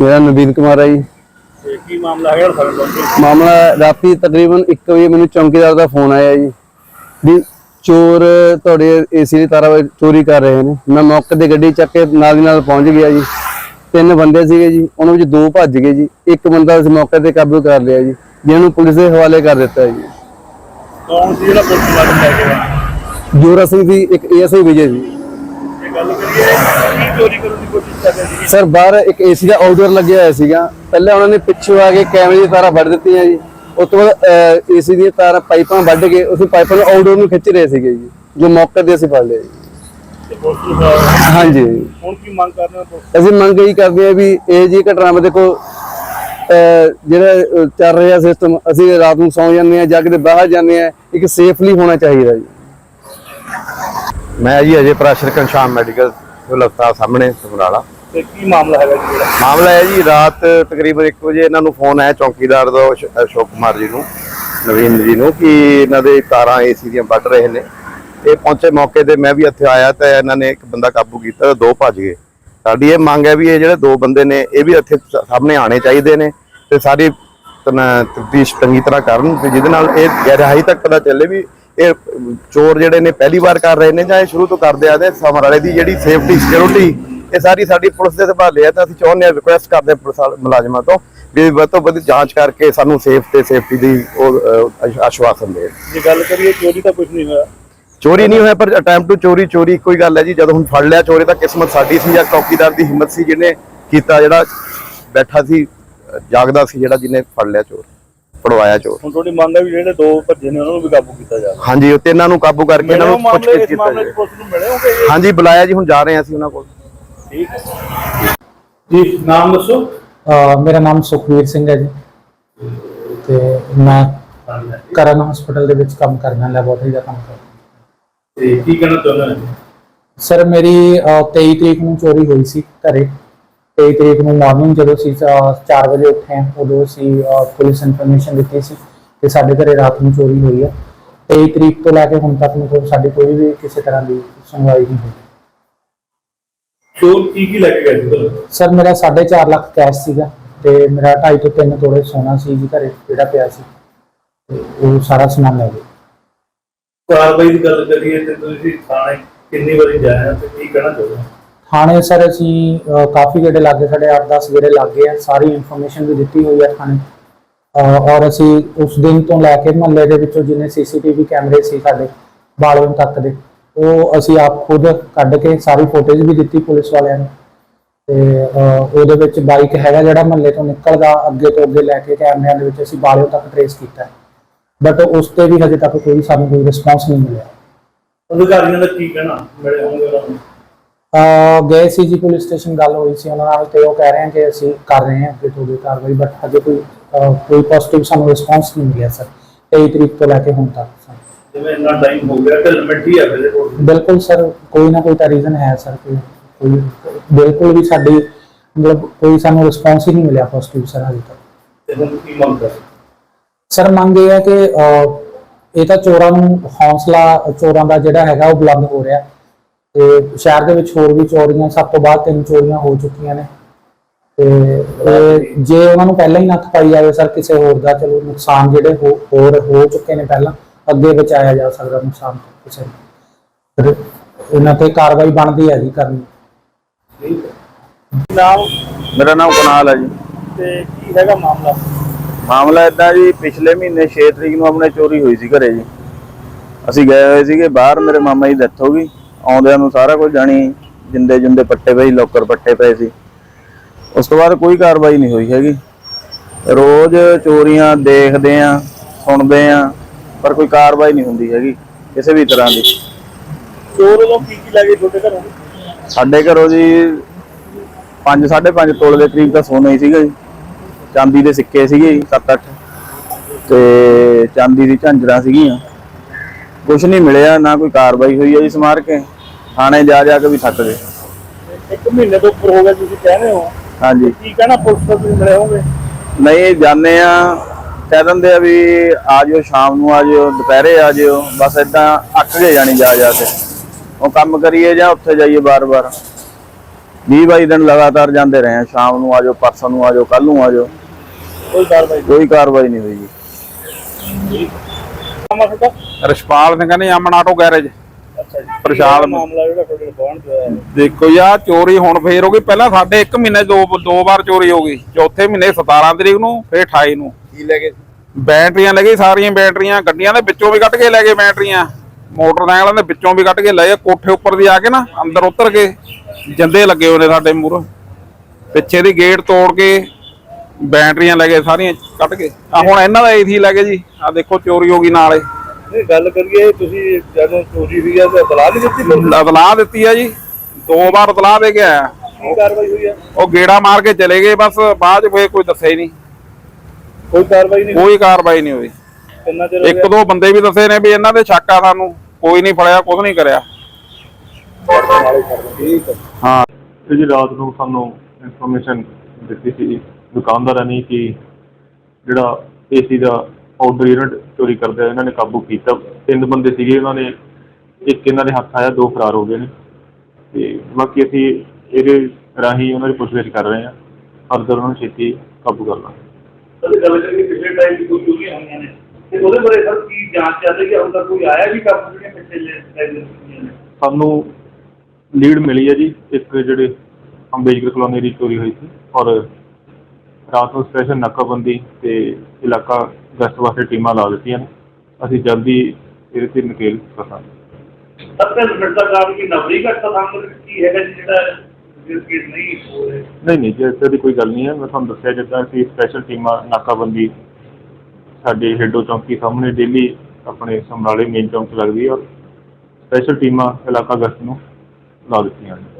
ਮੇਰਾ ਨਵੀਨ ਕੁਮਾਰ ਹੈ ਜੀ। ਤੇ ਕੀ ਮਾਮਲਾ ਹੈਗਾ ਸਾਡੇ ਕੋਲ? ਮਾਮਲਾ ਰਾਤੀ ਤਕਰੀਬਨ 1 ਵਜੇ ਮੈਨੂੰ ਚੌਂਕੀਦਾਰ ਦਾ ਫੋਨ ਆਇਆ ਜੀ। ਵੀ ਚੋਰ ਤੁਹਾਡੇ ਏਸੀ ਦੀ ਤਾਰਾਂ ਚੋਰੀ ਕਰ ਰਹੇ ਨੇ। ਮੈਂ ਮੌਕੇ ਤੇ ਗੱਡੀ ਚੱਕ ਕੇ ਨਾਲ ਦੀ ਨਾਲ ਪਹੁੰਚ ਗਿਆ ਜੀ। ਤਿੰਨ ਬੰਦੇ ਸੀਗੇ ਜੀ ਉਹਨਾਂ ਵਿੱਚ ਦੋ ਭੱਜ ਗਏ ਜੀ। ਇੱਕ ਬੰਦਾ ਇਸ ਮੌਕੇ ਤੇ ਕਾਬੂ ਕਰ ਲਿਆ ਜੀ ਜਿਹਨੂੰ ਪੁਲਿਸ ਦੇ ਹਵਾਲੇ ਕਰ ਦਿੱਤਾ ਜੀ। ਕੌਣ ਸੀ ਜਿਹੜਾ ਪੁਲਿਸ ਵਾਲਾ ਲੈ ਕੇ ਆਇਆ? ਜੋਰਾ ਸਿੰਘ ਦੀ ਇੱਕ ਏਐਸਆਈ ਵਿਜੇ ਕੀ ਚੋਰੀ ਕਰਨ ਦੀ ਕੋਸ਼ਿਸ਼ ਕਰ ਰਹੇ ਸੀ। ਸਰ ਬਾਹਰ ਇੱਕ ਏਸੀ ਦਾ ਆਊਟਡੋਰ ਲੱਗਿਆ ਹੋਇਆ ਸੀਗਾ। ਪਹਿਲਾਂ ਉਹਨਾਂ ਨੇ ਪਿੱਛੋਂ ਆ ਕੇ ਕੈਮਰੇ ਦੀ ਤਾਰਾਂ ਵੱਢ ਦਿੱਤੀਆਂ ਜੀ। ਉਸ ਤੋਂ ਬਾਅਦ ਏਸੀ ਦੀਆਂ ਤਾਰਾਂ ਪਾਈਪਾਂ ਵੱਢ ਕੇ ਉਸ ਪਾਈਪਾਂ ਨੂੰ ਆਊਟਡੋਰ ਨੂੰ ਖਿੱਚ ਰਹੇ ਸੀਗੇ ਜੀ ਜੋ ਮੌਕੇ ਤੇ ਅਸੀਂ ਫੜ ਲਿਆ ਜੀ। ਹਾਂਜੀ। ਹੁਣ ਕੀ ਮੰਗ ਕਰ ਰਹੇ ਹੋ ਪੁਲਿਸ? ਅਸੀਂ ਮੰਗ ਇਹੀ ਕਰਦੇ ਆ ਵੀ ਇਹ ਜੀ ਘਟਨਾਵਾਂ ਦੇਖੋ ਅਹ ਜਿਹੜਾ ਚੱਲ ਰਿਹਾ ਸਿਸਟਮ ਅਸੀਂ ਰਾਤ ਨੂੰ ਸੌਂ ਜਾਂਦੇ ਆ ਜਾਂ ਕਿਤੇ ਬਾਹਰ ਜਾਂਦੇ ਆ ਇੱਕ ਸੇਫਲੀ ਹੋਣਾ ਚਾਹੀਦਾ ਜੀ। ਮੈਂ ਜੀ ਅਜੇ ਪ੍ਰਾਸ਼ਰ ਘਨਸ਼ਾਮ ਮੈਡੀਕਲ ਹਸਪਤਾਲ ਸਾਹਮਣੇ ਸਮਰਾਲਾ। ਤੇ ਕੀ ਮਾਮਲਾ ਹੈਗਾ ਜੀ ਜਿਹੜਾ? ਮਾਮਲਾ ਹੈ ਜੀ ਰਾਤ ਤਕਰੀਬਨ 1 ਵਜੇ ਇਹਨਾਂ ਨੂੰ ਫੋਨ ਆਇਆ ਚੌਕੀਦਾਰ ਦਾ ਅਸ਼- ਅਸ਼ੋਕ ਕੁਮਾਰ ਜੀ ਨੂੰ ਨਵੀਨ ਜੀ ਨੂੰ ਕਿ ਇਹਨਾਂ ਦੇ ਤਾਰਾਂ ਏਸੀ ਦੀਆਂ ਵੱਢ ਰਹੇ ਨੇ। ਇਹ ਪਹੁੰਚੇ ਮੌਕੇ ਤੇ ਮੈਂ ਵੀ ਇੱਥੇ ਆਇਆ ਤਾਂ ਇਹਨਾਂ ਨੇ ਇੱਕ ਬੰਦਾ ਕਾਬੂ ਕੀਤਾ ਤੇ ਦੋ ਭੱਜ ਗਏ। ਸਾਡੀ ਇਹ ਮੰਗ ਹੈ ਵੀ ਇਹ ਜਿਹੜੇ ਦੋ ਬੰਦੇ ਨੇ ਇਹ ਵੀ ਇੱਥੇ ਸਾਹਮਣੇ ਆਣੇ ਚਾਹੀਦੇ ਨੇ ਤੇ ਸਾਰੀ ਤਫਤੀਸ਼ ਚੰਗੀ ਤਰ੍ਹਾਂ ਕਰਨ ਤੇ ਜਿਹਦੇ ਨਾਲ ਇਹ ਗਹਿਰਾਈ ਤੱਕ ਪਤਾ ਚੱਲੇ ਵੀ ਇਹ ਚੋਰ ਜਿਹੜੇ ਨੇ ਪਹਿਲੀ ਵਾਰ ਕਰ ਰਹੇ ਨੇ ਜਾਂ ਇਹ ਸ਼ੁਰੂ ਤੋਂ ਕਰਦੇ ਆ ਨੇ ਸਮਰਾਲੇ ਦੀ ਜਿਹੜੀ ਸੇਫਟੀ ਸਿਕਿਉਰਿਟੀ ਇਹ ਸਾਰੀ ਸਾਡੀ ਪੁਲਿਸ ਦੇ ਸੰਭਾਲੇ ਆ ਤਾਂ ਅਸੀਂ ਚਾਹੁੰਦੇ ਹਾਂ ਰਿਕੁਐਸਟ ਕਰਦੇ ਮੁਲਾਜ਼ਮਾਂ ਤੋਂ ਵੀ ਵੱਧ ਤੋਂ ਵੱਧ ਜਾਂਚ ਕਰਕੇ ਸਾਨੂੰ ਸੇਫ ਤੇ ਸੇਫਟੀ ਦੀ ਉਹ ਆਸ਼ਵਾਸਨ ਦੇਣ। ਜੇ ਗੱਲ ਕਰੀਏ ਚੋਰੀ ਤਾਂ ਕੁਝ ਨਹੀਂ ਹੋਇਆ। ਚੋਰੀ ਨਹੀਂ ਹੋਇਆ ਪਰ ਅਟੈਂਪਟ ਟੂ ਚੋਰੀ ਚੋਰੀ ਕੋਈ ਗੱਲ ਹੈ ਜੀ ਜਦੋਂ ਹੁਣ ਫੜ ਲਿਆ ਚੋਰੀ ਤਾਂ ਕਿਸਮਤ ਸਾਡੀ ਸੀ ਜਾਂ ਚੌਕੀਦਾਰ ਦੀ ਹਿੰਮਤ ਸੀ ਜਿਹਨੇ ਕੀਤਾ ਜਿਹੜਾ ਬੈਠਾ ਸੀ ਜਾਗਦਾ ਸੀ ਜਿਹੜਾ ਜਿਹਨੇ ਫੜ ਲਿਆ ਚੋਰ। ਫੜਵਾਇਆ ਚੋਰ। ਹੁਣ ਤੁਹਾਡੀ ਮੰਗ ਹੈ ਵੀ ਜਿਹੜੇ ਦੋ ਭੱਜੇ ਨੇ ਉਹਨਾਂ ਨੂੰ ਵੀ ਕਾਬੂ ਕੀਤਾ ਜਾਵੇ। ਹਾਂਜੀ ਉਹ ਤੇ ਇਹਨਾਂ ਨੂੰ ਕਾਬੂ ਕਰਕੇ ਇਹਨਾਂ ਨੂੰ ਹੋ ਪੁੱਛ ਮਾਮਲੇ ਕੇ ਇਸ ਕੀਤਾ ਮਾਮਲੇ ਜਾਏ ਚ ਪੁਲਿਸ ਨੂੰ ਮਿਲੇ ਹੋਗੇ ਜੀ? ਹਾਂਜੀ ਬੁਲਾਇਆ ਜੀ ਹੁਣ ਜਾ ਰਹੇ ਹਾਂ ਅਸੀਂ ਉਹਨਾਂ ਕੋਲ। ਠੀਕ ਹੈ। ਜੀ ਨਾਮ ਦੱਸੋ। ਮੇਰਾ ਨਾਮ ਸੁਖਵੀਰ ਸਿੰਘ ਹੈ ਜੀ। ਤੇ ਮੈਂ ਕਰਨ ਹਸਪੀਟਲ ਦੇ ਵਿੱਚ ਕੰਮ ਕਰਦਾ ਲੈਬੋਰਟਰੀ ਦਾ ਕੰਮ ਕਰਦਾ। ਤੇ ਕੀ ਕਹਿਣਾ ਚਾਹੁੰਦੇ ਹੋ? ਸਰ ਮੇਰੀ ਅਹ, 23 ਤਰੀਕ ਨੂੰ ਚੋਰੀ ਹੋਈ ਸੀ ਘਰੇ। 23 ਤਰੀਕ ਨੂੰ ਮਾਰਨਿੰਗ ਜਦੋਂ ਅਸੀਂ 4 ਵਜੇ ਉੱਠੇ ਉਦੋਂ ਅਸੀਂ ਪੁਲਿਸ ਇਨਫੋਰਮੇਸ਼ਨ ਦਿੱਤੀ ਸੀ ਕਿ ਸਾਡੇ ਘਰੇ ਰਾਤ ਨੂੰ ਚੋਰੀ ਹੋਈ ਹੈ 23 ਤਰੀਕ ਤੋਂ ਲੈ ਕੇ ਹੁਣ ਤੱਕ ਨੂੰ ਕੋਈ ਸਾਡੀ ਕੋਈ ਵੀ ਕਿਸੇ ਤਰ੍ਹਾਂ ਦੀ ਸੁਣਵਾਈ ਨਹੀਂ ਹੋਈ। ਚੋਰ ਕੀ ਕੀ ਲੈ ਕੇ ਗਏ ਸੀ ਤੁਹਾਨੂੰ ਸਰ ਮੇਰਾ 4.5 ਲੱਖ ਕੈਸ਼ ਸੀਗਾ ਤੇ ਮੇਰਾ 2.5 ਤੋਂ 3 ਤੋਲੇ ਸੋਨਾ ਸੀ ਜੀ ਘਰੇ ਜਿਹੜਾ ਪਿਆ ਸੀ। ਤੇ ਉਹ ਸਾਰਾ ਸਮਾਨ ਲੈ ਗਏ। ਕਾਰਵਾਈ ਦੀ ਗੱਲ ਕਰੀਏ ਤੇ ਤੁਸੀਂ ਥਾਣੇ ਕਿੰਨੀ ਵਾਰੀ ਹੋ ਤੇ ਕੀ ਕਹਿਣਾ ਚਾਹੁੰਦੇ ਹੋ? ਥਾਣੇ ਸਰ ਅਸੀਂ ਅਹ, ਕਾਫੀ ਗੇੜੇ ਲੱਗੇ ਸਾਡੇ 8-10 ਗੇੜੇ ਲੱਗੇ ਆ ਸਾਰੀ ਇਨਫੋਰਮੇਸ਼ਨ ਵੀ ਦਿੱਤੀ ਹੋਈ ਹੈ ਥਾਣੇ। ਅਹ, ਔਰ ਅਸੀਂ ਉਸ ਦਿਨ ਤੋਂ ਲੈ ਕੇ ਮਹੱਲੇ ਦੇ ਵਿੱਚੋਂ ਜਿੰਨੇ ਸੀਸੀਟੀਵੀ ਕੈਮਰੇ ਸੀ ਸਾਡੇ ਬਾਲਵਨ ਤੱਕ ਦੇ ਉਹ ਅਸੀਂ ਆਪ ਖੁਦ ਕੱਢ ਕੇ ਸਾਰੀ ਫੁਟੇਜ ਵੀ ਦਿੱਤੀ ਪੁਲਿਸ ਵਾਲਿਆਂ ਨੂੰ। ਤੇ ਅਹ, ਉਹਦੇ ਵਿੱਚ ਬਾਈਕ ਹੈਗਾ ਜਿਹੜਾ ਮਹੱਲੇ ਤੋਂ ਨਿਕਲਦਾ ਅੱਗੇ ਤੋਂ ਅੱਗੇ ਲੈ ਕੇ ਕੈਮਰਿਆਂ ਦੇ ਵਿੱਚ ਅਸੀਂ ਬਾਲਿਓ ਤੱਕ ਟਰੇਸ ਕੀਤਾ। ਬਟ ਉਸ ਤੇ ਵੀ ਹਜੇ ਤੱਕ ਕੋਈ ਸਾਨੂੰ ਕੋਈ ਰਿਸਪਾਂਸ ਨਹੀਂ ਮਿਲਿਆ। ਅਧਿਕਾਰੀਆਂ ਦਾ ਕੀ ਕਹਿਣਾ? ਮਿਲੇ ਹੋਣਗੇ ਉਹਨਾਂ ਨੂੰ ਗਏ ਸੀ ਜੀ ਪੁਲਿਸ ਸਟੇਸ਼ਨ ਗੱਲ ਹੋਈ ਸੀ ਉਹਨਾਂ ਨਾਲ ਤੇ ਉਹ ਕਹਿ ਰਹੇ ਹਨ ਕਿ ਅਸੀਂ ਕਰ ਰਹੇ ਹਾਂ ਅੱਗੇ ਤੋਂ ਅੱਗੇ ਕਾਰਵਾਈ ਬਟ ਹਜੇ ਕੋਈ ਕੋਈ ਪੋਜ਼ਿਟਿਵ ਸਾਨੂੰ ਰਿਸਪਾਂਸ ਨਹੀਂ ਮਿਲਿਆ ਸਰ 23 ਤਰੀਕ ਤੋਂ ਲੈ ਕੇ ਹੁਣ ਤੱਕ। ਜਿਵੇਂ ਇੰਨਾ ਟਾਈਮ ਹੋ ਗਿਆ ਤੇ ਲਿਮਿਟ ਹੀ ਹੈ ਮੇਰੇ ਕੋਲ। ਬਿਲਕੁਲ ਸਰ ਕੋਈ ਨਾ ਕੋਈ ਤਾਂ ਰੀਜ਼ਨ ਹੈ ਸਰ ਕੋਈ ਕੋਈ ਬਿਲਕੁਲ ਵੀ ਸਾਡੀ ਮਤਲਬ ਕੋਈ ਸਾਨੂੰ ਰਿਸਪਾਂਸ ਹੀ ਨਹੀਂ ਮਿਲਿਆ ਪੋਜ਼ਿਟਿਵ ਸਰ ਹਜੇ ਤੱਕ। ਤੇ ਹੁਣ ਕੀ ਮੰਗ ਕਰ ਸਰ ਮੰਗ ਇਹ ਹੈ ਕਿ ਇਹ ਤਾਂ ਚੋਰਾਂ ਨੂੰ ਹੌਸਲਾ ਚੋਰਾਂ ਦਾ ਜਿਹੜਾ ਹੈਗਾ ਉਹ ਬੁਲੰਦ ਹੋ ਰਿਹਾ। ਤੇ ਸ਼ਹਿਰ ਦੇ ਵਿੱਚ ਹੋਰ ਵੀ ਚੋਰੀਆਂ ਸਭ ਤੋਂ ਬਾਅਦ ਤਿੰਨ ਚੋਰੀਆਂ ਹੋ ਚੁੱਕੀਆਂ ਨੇ। ਤੇ ਇਹ ਜੇ ਉਹਨਾਂ ਨੂੰ ਪਹਿਲਾਂ ਹੀ ਨੱਥ ਪਾਈ ਜਾਵੇ ਸਰ ਕਿਸੇ ਹੋਰ ਦਾ ਚਲੋ ਨੁਕਸਾਨ ਜਿਹੜੇ ਹੋ- ਹੋਰ ਹੋ ਚੁੱਕੇ ਨੇ ਪਹਿਲਾਂ ਅੱਗੇ ਬਚਾਇਆ ਜਾ ਸਕਦਾ ਨੁਕਸਾਨ ਕਿਸੇ ਨੂੰ। ਫਿਰ ਇਹਨਾਂ ਤੇ ਕਾਰਵਾਈ ਬਣਦੀ ਹੈ ਜੀ ਕਰਨੀ। ਠੀਕ ਹੈ। ਨਾਮ? ਮੇਰਾ ਨਾਮ ਕੁਨਾਲ ਹੈ ਜੀ। ਤੇ ਕੀ ਹੈਗਾ ਮਾਮਲਾ? ਮਾਮਲਾ ਇਦਾਂ ਜੀ ਪਿਛਲੇ ਮਹੀਨੇ 6 ਤਰੀਕ ਨੂੰ ਆਪਣੇ ਚੋਰੀ ਹੋਈ ਸੀ ਘਰੇ ਜੀ। ਅਸੀਂ ਗਏ ਹੋਏ ਸੀਗੇ ਬਾਹਰ ਮੇਰੇ ਮਾਮਾ ਜੀ ਡੈਥ ਹੋ ਗਈ। ਆਉਂਦਿਆਂ ਨੂੰ ਸਾਰਾ ਕੁਝ ਜਾਣੀ ਜਿੰਦੇ ਜਿੰਦੇ ਪੱਟੇ ਪਏ ਲੋਕਰ ਪੱਟੇ ਪਏ ਸੀ। ਉਸ ਤੋਂ ਬਾਅਦ ਕੋਈ ਕਾਰਵਾਈ ਨਹੀਂ ਹੋਈ ਹੈਗੀ। ਰੋਜ਼ ਚੋਰੀਆਂ ਦੇਖਦੇ ਆ ਸੁਣਦੇ ਆ ਪਰ ਕੋਈ ਕਾਰਵਾਈ ਨਹੀਂ ਹੁੰਦੀ ਹੈਗੀ ਕਿਸੇ ਵੀ ਤਰ੍ਹਾਂ ਦੀ। ਚੋਰ ਵੱਲੋਂ ਕੀ ਕੀ ਲੈ ਗਏ ਤੁਹਾਡੇ ਘਰੋਂ? ਸਾਡੇ ਘਰੋਂ ਜੀ 5 5.5 ਤੋਲੇ ਦੇ ਕਰੀਬ ਤਾਂ ਸੋਨਾ ਹੀ ਸੀਗਾ ਜੀ। ਚਾਂਦੀ ਦੇ ਸਿੱਕੇ ਸੀਗੇ ਜੀ 7-8 ਤੇ ਚਾਂਦੀ ਦੀ ਝਾਂਜਰਾਂ ਸੀਗੀਆਂ। ਕੁਝ ਨਹੀਂ ਮਿਲਿਆ ਨਾ ਕੋਈ ਕਾਰਵਾਈ ਹੋਈ ਹੈ ਜੀ ਸਮਾਰ ਕੇ। ਥਾਣੇ ਜਾ ਜਾ ਕੇ ਵੀ ਥੱਕ ਗਏ। ਇੱਕ ਮਹੀਨੇ ਤੋਂ ਉੱਪਰ ਹੋ ਗਿਆ ਤੁਸੀਂ ਕਹਿ ਰਹੇ ਹੋ। ਹਾਂਜੀ। ਕੀ ਕਹਿਣਾ ਪੁਲਿਸ ਤੋਂ ਤੁਸੀਂ ਮਿਲੇ ਹੋਗੇ? ਨਹੀਂ ਜਾਣੇ ਆ ਕਹਿ ਦਿੰਦੇ ਆ ਵੀ ਆ ਜਿਓ ਸ਼ਾਮ ਨੂੰ ਆ ਜਿਓ ਦੁਪਹਿਰੇ ਆ ਜਿਓ। ਬਸ ਇਦਾਂ ਅੱਕ ਗਏ ਜਾਣੀ ਜਾ ਜਾ ਕੇ। ਉਹ ਕੰਮ ਕਰੀਏ ਜਾਂ ਉੱਥੇ ਜਾਈਏ ਬਾਰ-ਬਾਰ ਵੀਹ ਬਾਈ ਦਿਨ ਲਗਾਤਾਰ ਜਾਂਦੇ ਰਹੇ ਆ ਸ਼ਾਮ ਨੂੰ ਆਜੋ ਪਰਸੋਂ ਨੂੰ ਆਜੋ ਕੱਲ ਨੂੰ ਆਜੋ ਕੋਈ ਕਾਰਵਾਈ ਕੋਈ ਕਾਰਵਾਈ ਨਹੀਂ ਹੋਈ ਜੀ। ਰਸ਼ਪਾਲ ਸਿੰਘ ਨੇ ਅਮਨ ਆਟੋ ਗੈਰੇਜ। ਪ੍ਰਸ਼ਾਦ ਮਾਮਲਾ ਜਿਹੜਾ ਤੁਹਾਡੇ ਕੋਲ ਹੋਇਆ ਦੇਖੋ ਯਾ ਚੋਰੀ ਹੁਣ ਫੇਰ ਹੋ ਗਈ। ਪਹਿਲਾਂ ਸਾਡੇ 1 ਮਹੀਨੇ ਦੋ ਦੋ ਵਾਰ ਚੋਰੀ ਹੋ ਗਈ। ਚੌਥੇ ਮਹੀਨੇ 17 ਤਰੀਕ ਨੂੰ ਫੇਰ 28 ਨੂੰ। ਕੀ ਲੈ ਗਏ? ਬੈਟਰੀਆਂ ਲੈ ਗਏ ਸਾਰੀਆਂ ਬੈਟਰੀਆਂ। ਗੱਡੀਆਂ ਦੇ ਵਿੱਚੋਂ ਵੀ ਕੱਢ ਕੇ ਲੈ ਗਏ ਬੈਟਰੀਆਂ। ਮੋਟਰਸਾਈਕਲਾਂ ਦੇ ਵਿੱਚੋਂ ਵੀ ਕੱਢ ਕੇ ਲੈ ਗਏ। ਕੋਠੇ ਉੱਪਰ ਦੀ ਆ ਕੇ ਨਾ ਅੰਦਰ ਉਤਰ ਕੇ ਜੰਦੇ ਲੱਗੇ ਹੋਏ ਨੇ ਸਾਡੇ ਮੂਹਰੇ। ਪਿੱਛੇ ਦੀ ਗੇਟ ਤੋੜ ਕੇ ਬੈਟਰੀਆਂ ਲੈ ਗਏ ਸਾਰੀਆਂ ਕੱਢ ਕੇ। ਆ ਹੁਣ ਇਹਨਾਂ ਦਾ ਏਸੀ ਲੈ ਗਏ ਜੀ। ਆ ਦੇਖੋ ਚੋਰੀ ਹੋ ਗਈ ਨਾਲੇ। ਨਹੀਂ ਗੱਲ ਕਰੀਏ ਤੁਸੀਂ ਜਦੋਂ ਚੋਰੀ ਹੋਈ ਹੈ ਤਾਂ ਇਤਲਾਹ ਨਹੀਂ ਦਿੱਤੀ ਪੁਲਿਸ ਨੂੰ? ਇਤਲਾਹ ਦਿੱਤੀ ਆ ਜੀ। ਦੋ ਵਾਰ ਇਤਲਾਹ ਦੇ ਕੇ ਆਇਆ। ਕੀ ਕਾਰਵਾਈ ਹੋਈ ਹੈ ਉਹ ਗੇੜਾ ਮਾਰ ਕੇ ਚਲੇ ਗਏ ਬਸ ਬਾਅਦ ਚ ਫੇਰ ਕੋਈ ਦੱਸਿਆ ਹੀ ਨਹੀਂ। ਕੋਈ ਕਾਰਵਾਈ ਨਹੀਂ ਕੋਈ ਕਾਰਵਾਈ ਨਹੀਂ ਹੋਈ। ਕਿੰਨਾ ਚਿਰ ਹੋ ਇੱਕ ਦੋ ਬੰਦੇ ਵੀ ਦੱਸੇ ਨੇ ਵੀ ਇਹਨਾਂ ਦੇ ਸ਼ੱਕ ਆ ਸਾਨੂੰ ਕੋਈ ਨਹੀਂ ਫੜਿਆ ਕੁਝ ਨਹੀਂ ਕਰਿਆ। ਠੀਕ ਹੈ ਹਾਂ। ਤੇ ਜੀ ਰਾਤ ਨੂੰ ਸਾਨੂੰ ਇਨਫੋਰਮੇਸ਼ਨ ਦਿੱਤੀ ਸੀ ਦੁਕਾਨਦਾਰਾਂ ਨੇ ਕਿ ਜਿਹੜਾ ਏਸੀ ਦਾ ਆਊਟਡੋਰ ਯੂਨਿਟ ਚੋਰੀ ਕਰਦੇ ਇਹਨਾਂ ਨੇ ਕਾਬੂ ਕੀਤਾ। ਤਿੰਨ ਬੰਦੇ ਸੀਗੇ ਉਹਨਾਂ ਨੇ ਇੱਕ ਇਹਨਾਂ ਦੇ ਹੱਥ ਆਇਆ ਦੋ ਫਰਾਰ ਹੋ ਗਏ ਨੇ। ਤੇ ਬਾਕੀ ਅਸੀਂ ਇਹਦੇ ਰਾਹੀਂ ਉਹਨਾਂ ਦੀ ਪੁੱਛਗਿੱਛ ਕਰ ਰਹੇ ਹਾਂ। ਫਰਦਰ ਉਹਨਾਂ ਨੂੰ ਛੇਤੀ ਕਾਬੂ ਕਰ ਲਾਂਗੇ। ਸਰ ਗੱਲ ਕਰੀਏ ਪਿਛਲੇ ਟਾਈਮ ਦੀ ਕੋਈ ਚੋਰੀਆਂ ਹੋਈਆਂ ਨੇ ਤੇ ਉਹਦੇ ਬਾਰੇ ਸਰ ਕੀ ਜਾਂਚ ਚੱਲ ਰਹੀ ਹੈ? ਹੁਣ ਤੱਕ ਕੋਈ ਆਇਆ ਵੀ ਕੰਮ ਜਿਹੜੀਆਂ ਪਿੱਛੇ ਲੈ ਲੈ ਨੇ? ਸਾਨੂੰ ਲੀਡ ਮਿਲੀ ਹੈ ਜੀ ਇੱਕ ਜਿਹੜੇ ਅੰਬੇਡਕਰ ਕਲੋਨੀ ਦੀ ਚੋਰੀ ਹੋਈ ਸੀ ਔਰ ਰਾਤ ਨੂੰ ਸਪੈਸ਼ਲ ਨਾਕਾਬੰਦੀ ਤੇ ਇਲਾਕਾ ਗਸ਼ਤ ਵਾਸਤੇ ਟੀਮਾਂ ਲਾ ਦਿੱਤੀਆਂ ਨੇ। ਅਸੀਂ ਜਲਦੀ ਇਹਦੇ ਤੇ ਨਕੇਲ ਕਰਾਂਗੇ। ਸਰ ਤੇ ਦਾ ਕੰਮ ਕੀ ਨਵਰੀ ਘੱਟ ਦਾ ਕੰਮ ਕੀ ਹੈਗਾ ਜੀ ਜਿਹੜਾ ਜਿਸ ਕੇਸ ਨਹੀਂ ਹੋ ਰਿਹਾ? ਨਹੀਂ ਨਹੀਂ ਜੀ ਇੱਦਾਂ ਦੀ ਕੋਈ ਗੱਲ ਨਹੀਂ ਹੈ। ਮੈਂ ਤੁਹਾਨੂੰ ਦੱਸਿਆ ਜਿੱਦਾਂ ਅਸੀਂ ਸਪੈਸ਼ਲ ਟੀਮਾਂ ਨਾਕਾਬੰਦੀ ਸਾਡੇ ਹੇਡੋ ਚੌਂਕੀ ਸਾਹਮਣੇ ਡੇਲੀ ਆਪਣੇ ਸਮਰਾਲੇ ਮੇਨ ਚੌਂਕ ਲੱਗਦੀ ਹੈ ਔਰ ਸਪੈਸ਼ਲ ਟੀਮਾਂ ਇਲਾਕਾ ਗਸ਼ਤ ਨੂੰ ਲਾ ਦਿੱਤੀਆਂ ਨੇ।